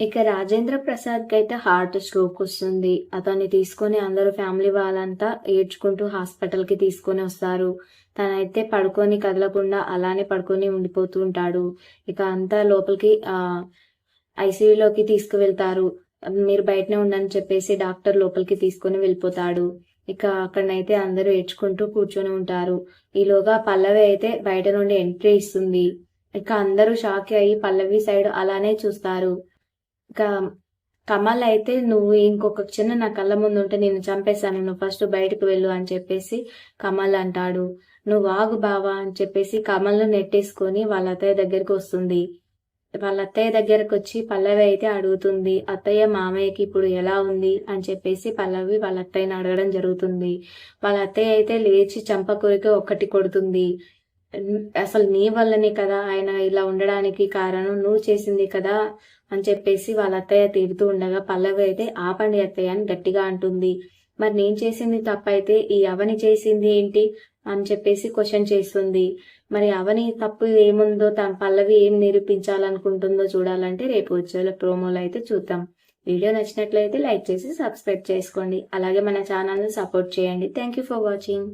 ఇక రాజేంద్ర ప్రసాద్కి అయితే heart stroke వస్తుంది. అతన్ని తీసుకొని అందరూ ఫ్యామిలీ వాళ్ళంతా ఏడ్చుకుంటూ హాస్పిటల్కి తీసుకొని వస్తారు. తనైతే పడుకొని కదలకుండా అలానే పడుకొని ఉండిపోతూ ఉంటాడు. ఇక అంతా లోపలికి ఆ ఐసీయూలోకి తీసుకువెళ్తారు. మీరు బయటనే ఉండని చెప్పేసి డాక్టర్ లోపలికి తీసుకొని వెళ్ళిపోతాడు. ఇక అక్కడనైతే అందరూ ఏడ్చుకుంటూ కూర్చొని ఉంటారు. ఈలోగా పల్లవి అయితే బయట నుండి ఎంట్రీ ఇస్తుంది. ఇక అందరూ షాక్ అయ్యి పల్లవి సైడ్ అలానే చూస్తారు. ఇంకా కమల్ అయితే నువ్వు ఇంకొక చిన్న నా కళ్ళ ముందు ఉంటే నేను చంపేశాను. నువ్వు ఫస్ట్ బయటకు వెళ్ళు అని చెప్పేసి కమల్ అంటాడు. నువ్వు ఆగు బావా అని చెప్పేసి కమల్ను నెట్టేసుకొని వాళ్ళ అత్తయ్య దగ్గరికి వస్తుంది. వాళ్ళ అత్తయ్య దగ్గరకు వచ్చి పల్లవి అయితే అడుగుతుంది అత్తయ్య మామయ్యకి ఇప్పుడు ఎలా ఉంది? అని చెప్పేసి పల్లవి వాళ్ళ అత్తయ్యని అడగడం జరుగుతుంది. వాళ్ళ అత్తయ్య అయితే లేచి చంప కొరికి ఒక్కటి కొడుతుంది. అసలు నీ వల్లనే కదా ఆయన ఇలా ఉండడానికి కారణం? నువ్వు చేసింది కదా అని చెప్పేసి వాళ్ళ అత్తయ్య తిడుతూ ఉండగా పల్లవి అయితే ఆపండి అత్తయ్య అని గట్టిగా అంటుంది. మరి నేను చేసింది తప్పైతే ఈ అవని చేసింది ఏంటి? అని చెప్పేసి క్వశ్చన్ చేస్తుంది. మరి అవని తప్పు ఏముందో తన పల్లవి ఏం నిరూపించాలనుకుంటుందో చూడాలంటే రేపు వచ్చేలా ప్రోమోలో అయితే చూద్దాం. వీడియో నచ్చినట్లయితే లైక్ చేసి సబ్స్క్రైబ్ చేసుకోండి. అలాగే మన ఛానల్ని సపోర్ట్ చేయండి. Thank you for watching.